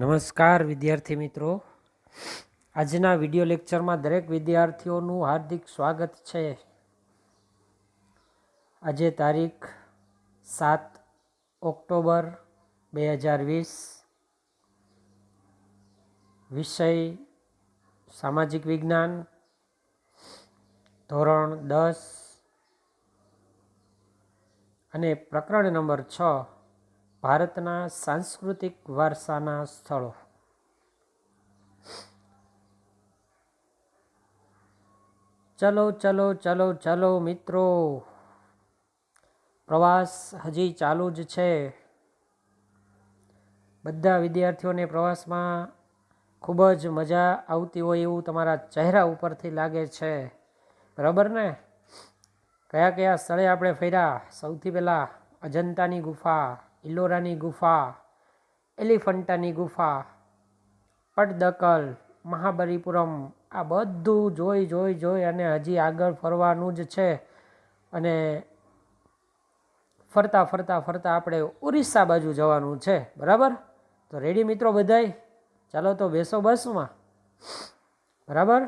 નમસ્કાર વિદ્યાર્થી મિત્રો. આજના વિડિયો લેક્ચરમાં દરેક વિદ્યાર્થીઓનું હાર્દિક સ્વાગત છે. આજે તારીખ સાત ઓક્ટોબર બે હજાર વીસ. વિષય સામાજિક વિજ્ઞાન, ધોરણ દસ. અને પ્રકરણ નંબર છ ભારતના સાંસ્કૃતિક વારસાના સ્થળો. ચલો ચલો ચલો ચલો મિત્રો. પ્રવાસ હજી ચાલુ જ છે. બધા વિદ્યાર્થીઓને પ્રવાસમાં ખૂબ જ મજા આવતી હોય એવું તમારા ચહેરા ઉપરથી લાગે છે. બરાબર ને? કયા કયા સ્થળે આપણે ફર્યા? સૌથી પહેલાં અજંતાની ગુફા. ઇલોરાની ગુફા, એલિફન્ટાની ગુફા પટદકલ મહાબલીપુરમ આ બધું જોઈ જોઈ જોઈ અને હજી આગળ ફરવાનું જ છે. અને ફરતા ફરતા ફરતા આપણે ઓરિસ્સા બાજુ જવાનું છે. બરાબર? તો રેડી મિત્રો બધાય? ચાલો તો બેસો બસમાં. બરાબર?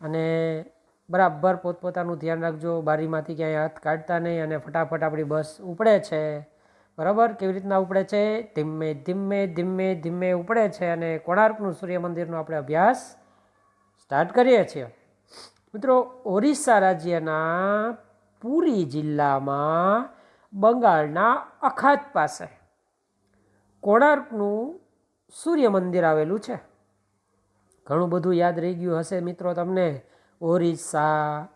અને બરાબર પોતપોતાનું ધ્યાન રાખજો. બારીમાંથી ક્યાંય હાથ કાઢતા નહીં અને ફટાફટ આપણી બસ ઉપડે છે. બરાબર? કેવી રીતના ઉપડે છે? ધીમે ધીમે ધીમે ધીમે ઉપડે છે અને કોણાર્કનું સૂર્ય મંદિરનો આપણે અભ્યાસ સ્ટાર્ટ કરીએ છીએ. મિત્રો, ઓરિસ્સા રાજ્યના પુરી જિલ્લામાં બંગાળના અખાત પાસે કોણાર્કનું સૂર્ય મંદિર આવેલું છે. ઘણું બધું યાદ રહી ગયું હશે મિત્રો તમને. ઓરિસ્સા,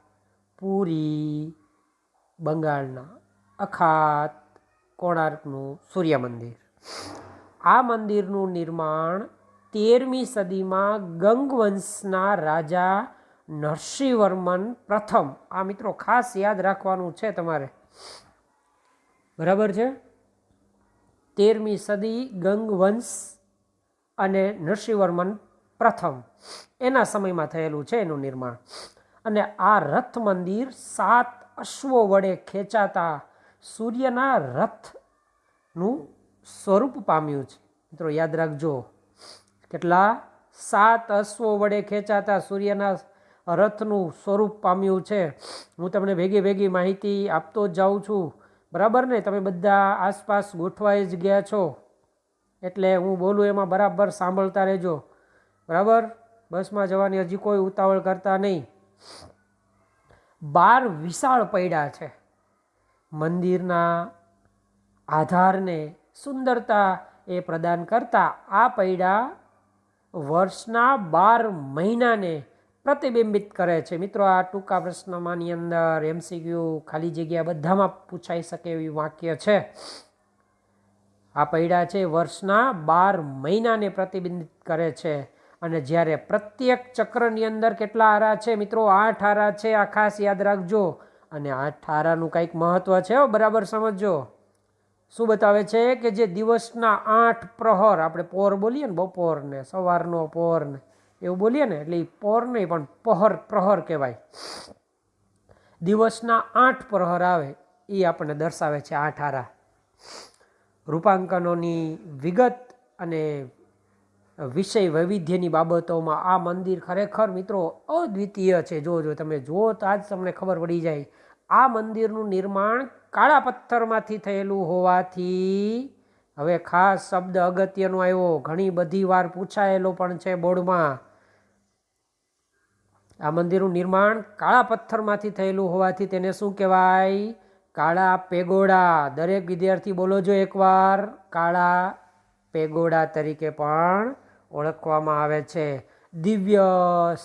પુરી, બંગાળના અખાત કોણાર્કનું સૂર્ય મંદિર આ મંદિરનું નિર્માણ તેરમી સદીમાં ગંગવંશના રાજા નરસિંહવર્મન પ્રથમ. આ મિત્રો ખાસ યાદ રાખવાનું છે તમારે. બરાબર છે? તેરમી સદી ગંગવંશ અને નરસિંહવર્મન પ્રથમ. એના સમયમાં થયેલું છે એનું નિર્માણ. અને આ રથ મંદિર સાત અશ્વો વડે ખેંચાતા સૂર્યના રથનું સ્વરૂપ પામ્યું છે. મિત્રો, યાદ રાખજો, કેટલા સાત અશ્વો વડે ખેંચાતા સૂર્યના રથનું સ્વરૂપ પામ્યું છે. હું તમને ભેગી ભેગી માહિતી આપતો જ જાઉં છું. બરાબર ને? તમે બધા આસપાસ ગોઠવાઈ જ ગયા છો. એટલે હું બોલું એમાં બરાબર સાંભળતા રહેજો. બરાબર? બસમાં જવાની હજી કોઈ ઉતાવળ કરતા નહીં. બાર વિશાળ પૈડા છે. મંદિરના આધારને સુંદરતા એ પ્રદાન કરતા આ પૈડા વર્ષના બાર મહિનાને પ્રતિબિંબિત કરે છે. મિત્રો, આ ટૂંકા પ્રશ્નમાંની અંદર એમસીક્યુ ખાલી જગ્યા બધામાં પૂછાઈ શકે એવી વાક્ય છે. આ પૈડા છે વર્ષના બાર મહિનાને પ્રતિબિંબિત કરે છે અને જ્યારે પ્રત્યેક ચક્રની અંદર કેટલા આરા છે મિત્રો? આઠ આરા છે. આ ખાસ યાદ રાખજો. અને આ ઠારાનું કંઈક મહત્ત્વ છે બરાબર સમજજો. શું બતાવે છે કે જે દિવસના આઠ પ્રહર, આપણે પોર બોલીએ ને બપોરને, સવારનો પોરને એવું બોલીએ ને, એટલે પોર નહીં, પણ પહર, પ્રહર કહેવાય. દિવસના આઠ પ્રહર આવે એ આપણને દર્શાવે છે આઠ ઠારા. રૂપાંકનોની વિગત અને વિષય વૈવિધ્યની બાબતોમાં આ મંદિર ખરેખર મિત્રો અદ્વિતીય છે. જો જો તમે જુઓ તો આજ તમને ખબર પડી જાય, આ મંદિરનું નિર્માણ કાળા પથ્થરમાંથી થયેલું હોવાથી હવે ખાસ શબ્દ અગત્યનો આવ્યો. ઘણી બધી વાર પૂછાયેલો પણ છે બોર્ડમાં. આ મંદિરનું નિર્માણ કાળા પથ્થરમાંથી થયેલું હોવાથી તેને શું કહેવાય? કાળા પેગોડા. દરેક વિદ્યાર્થી બોલો જો એકવાર. કાળા પેગોડા તરીકે પણ ઓળખવામાં આવે છે. દિવ્ય,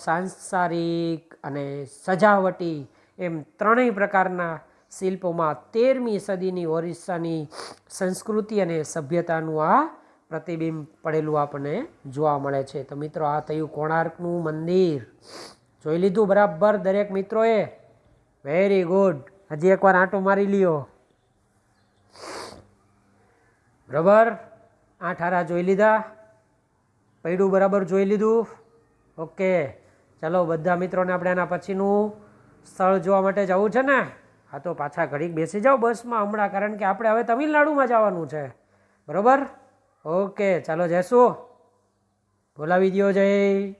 સાંસારિક અને સજાવટી એમ ત્રણેય પ્રકારના શિલ્પોમાં તેરમી સદીની ઓરિસ્સાની સંસ્કૃતિ અને સભ્યતાનું આ પ્રતિબિંબ પડેલું આપણને જોવા મળે છે. તો મિત્રો, આ થયું કોણાર્કનું મંદિર. જોઈ લીધું બરાબર? દરેક મિત્રોએ? વેરી ગુડ હજી એકવાર આંટો મારી લ્યો. બરાબર? આઠ હારા જોઈ લીધા. પૈડું બરાબર જોઈ લીધું. ઓકે. ચાલો, બધા મિત્રોને આપણે એના પછીનું સ્થળ જોવા માટે જવું છે ને? હા તો પાછા ઘડીક બેસી જાઓ બસમાં હમણાં, કારણ કે આપણે હવે તમિલનાડુમાં જવાનું છે. બરાબર? ઓકે, ચાલો જઈશું બોલાવી દો જય.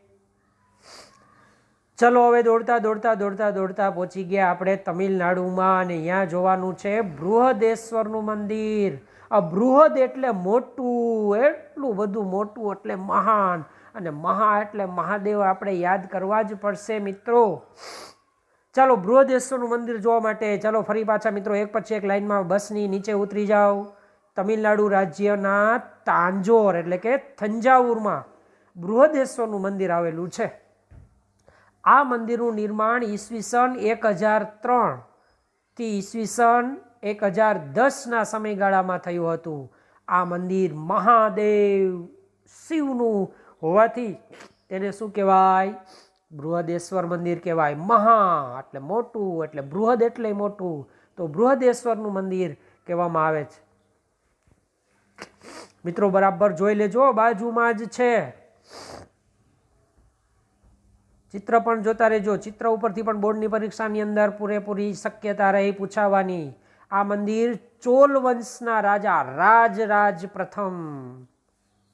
ચલો, હવે દોડતા દોડતા દોડતા દોડતા પહોંચી ગયા આપણે તમિલનાડુમાં અને અહીંયા જોવાનું છે બૃહદેશ્વરનું મંદિર. આ બૃહદ એટલે મોટું. એટલું બધું મોટું એટલે મહાન. અને મહા એટલે મહાદેવ આપણે યાદ કરવા જ પડશે મિત્રો. ચાલો બૃહદેશ્વરનું મંદિર જોવા માટે ચાલો ફરી પાછા મિત્રો એક પછી એક લાઈનમાં બસની નીચે ઉતરી જાઓ. તમિલનાડુ રાજ્યના તાંજોર એટલે કે થંજાવુરમાં બૃહદેશ્વરનું મંદિર આવેલું છે. આ મંદિરનું નિર્માણ ઈસવીસન એક હજાર ત્રણથી ઈસવીસન એક હજાર દસના સમયગાળામાં થયું હતું. આ મંદિર મહાદેવ શિવનું હોવાથી તેને શું કહેવાય? બૃહદેશ્વર મંદિર કહેવાય. મહા એટલે મોટું, એટલે બૃહદ એટલે મોટું. તો બૃહદેશ્વરનું મંદિર કહેવામાં આવે છે. મિત્રો, બરાબર જોઈ લેજો બાજુમાં જ છે. ચિત્ર પણ જોતા રહેજો. ચિત્ર ઉપરથી પણ બોર્ડની પરીક્ષાની અંદર પૂરેપૂરી શક્યતા રહી, પૂછાવાની. આ મંદિર ચોલ વંશના રાજા રાજરાજ પ્રથમ.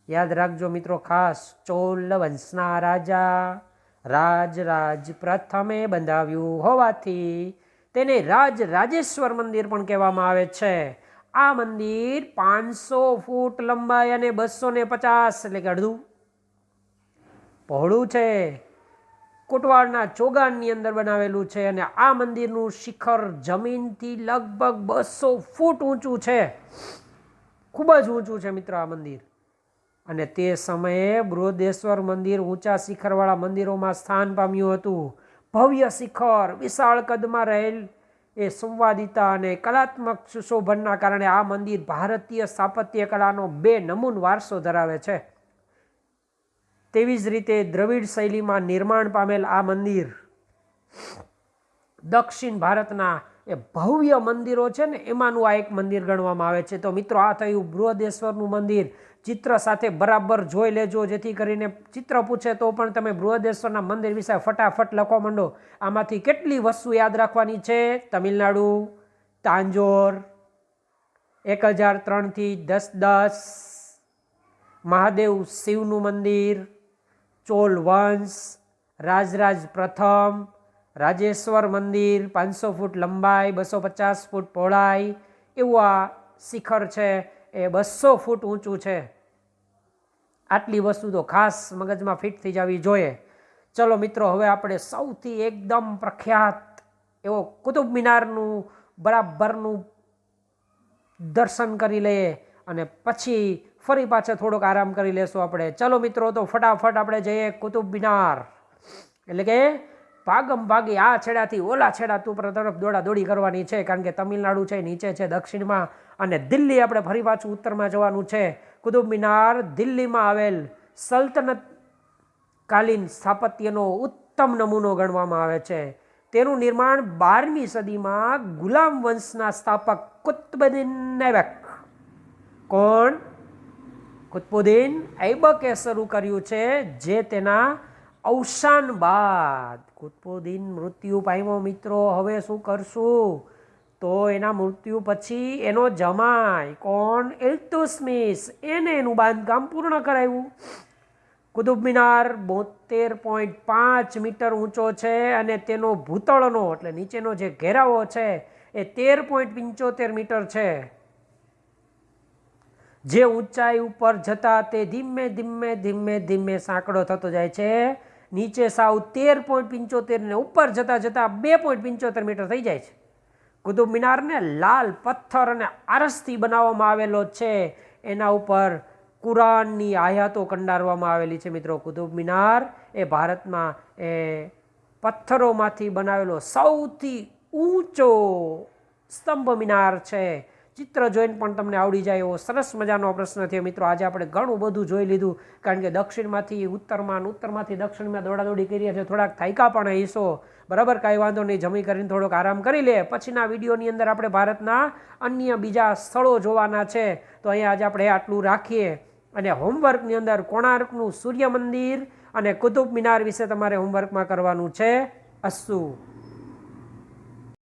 યાદ રાખજો મિત્રો, ખાસ ચોલ વંશના રાજા રાજરાજ પ્રથમે બંધાવ્યું હોવાથી તેને રાજ રાજેશ્વર મંદિર પણ કહેવામાં આવે છે. આ મંદિર પાંચસો ફૂટ લંબાઈ અને બસો ને પચાસ, એટલે કે અડધું. પહોળું છે. કોટવાડના ચોગાનની અંદર બનાવેલું છે અને આ મંદિરનું શિખર જમીનથી લગભગ બસો ફૂટ ઊંચું છે. ખૂબ જ ઊંચું છે મિત્ર આ મંદિર. અને તે સમયે બૃહદેશ્વર મંદિર ઊંચા શિખરવાળા મંદિરોમાં સ્થાન પામ્યું હતું. ભવ્ય શિખર, વિશાળ કદમાં રહેલ એ સંવાદિતા અને કલાત્મક સુશોભનના કારણે આ મંદિર ભારતીય સ્થાપત્ય કલાનો બે નમૂન વારસો ધરાવે છે. તેવી જ રીતે દ્રવિડ શૈલીમાં નિર્માણ પામેલ આ મંદિર દક્ષિણ ભારતના એ ભવ્ય મંદિરો છે ને, એમાંનું આ એક મંદિર ગણવામાં આવે છે. તો મિત્રો, આ થયું બૃહદેશ્વરનું મંદિર. ચિત્ર સાથે બરાબર જોઈ લેજો, જેથી કરીને ચિત્ર પૂછે તો પણ તમે બૃહદેશ્વરના મંદિર વિશે ફટાફટ લખવા માંડો. આમાંથી કેટલી વસ્તુ યાદ રાખવાની છે? તમિલનાડુ, તાંજોર, એક હજાર ત્રણથી દસ દસ, મહાદેવ શિવનું મંદિર ચોલ વંશ રાજરાજ પ્રથમ, રાજેશ્વર મંદિર, પાંચસો ફૂટ લંબાઈ, બસો પચાસ ફૂટ પહોળાઈ, એવું આ શિખર છે, એ બસો ફૂટ ઊંચું છે. આટલી વસ્તુ તો ખાસ મગજમાં ફિટ થઈ જવી જોઈએ. ચલો મિત્રો, હવે આપણે સૌથી એકદમ પ્રખ્યાત એવો કુતુબ મિનારનું બરાબરનું દર્શન કરી લઈએ. અને પછી ફરી પાછા થોડોક આરામ કરી લેશું આપણે. ચલો મિત્રો, તો ફટાફટ આપણે જઈએ કુતુબ મિનાર. એટલે કે ભાગમ ભાગી આ છેડાથી ઓલા છેડા તું તરફ દોડા દોડી કરવાની છે, કારણ કે તમિલનાડુ છે, નીચે છે, દક્ષિણમાં અને દિલ્હી આપણે ફરી પાછું ઉત્તરમાં જવાનું છે. કુતુબ મિનાર દિલ્હીમાં આવેલ સલ્તનત કાલીન સ્થાપત્યનો ઉત્તમ નમૂનો ગણવામાં આવે છે. તેનું નિર્માણ બારમી સદીમાં ગુલામ વંશના સ્થાપક કુતબદીન નૈબક કોણ? કુતબુદ્દીન ઐબકે શરૂ કર્યું છે, જે તેના અવસાન બાદ. કુતબુદ્દીન મૃત્યુ પામ્યો મિત્રો, હવે શું કરશું? તો એના મૃત્યુ પછી એનો જમાય કોણ? ઇલ્તુસ્મિસ એને એનું બાંધકામ પૂર્ણ કરાવ્યું કુતુબ મિનાર બોતેર પોઈન્ટ પાંચ મીટર ઊંચો છે અને તેનો ભૂતળનો, એટલે નીચેનો જે ઘેરાવો છે, એ તેર પોઈન્ટ પંચોતેર મીટર છે. જે ઊંચાઈ ઉપર જતા તે ધીમે ધીમે ધીમે ધીમે સાંકડો થતો જાય છે. નીચે સાવ તેર પોઈન્ટ પંચોતેરને ઉપર જતાં જતાં બે પોઈન્ટ પંચોતેર મીટર થઈ જાય છે. કુતુબ મિનારને લાલ પથ્થર અને આરસથી બનાવવામાં આવેલો છે. એના ઉપર કુરાનની આયાતો કંડારવામાં આવેલી છે મિત્રો. કુતુબ મિનાર એ ભારતમાં એ પથ્થરોમાંથી બનાવેલો સૌથી ઊંચો સ્તંભ મિનાર છે. ચિત્ર જોઈને પણ તમને આવડી જાય એવો સરસ મજાનો પ્રશ્ન થયો. મિત્રો, આજે આપણે ઘણું બધું જોઈ લીધું, કારણ કે દક્ષિણમાંથી ઉત્તરમાં ઉત્તરમાંથી દક્ષિણમાં દોડાદોડી કરીએ છીએ થોડાક થાયકા પણ હિસ્સો બરાબર, કાંઈ વાંધો નહીં, જમી કરીને થોડોક આરામ કરી લે. પછીના વિડીયોની અંદર આપણે ભારતના અન્ય બીજા સ્થળો જોવાના છે. તો અહીંયા આજે આપણે આટલું રાખીએ. અને હોમવર્કની અંદર કોણાર્કનું સૂર્ય મંદિર અને કુતુબ મિનાર વિશે તમારે હોમવર્કમાં કરવાનું છે. અસ્સુ.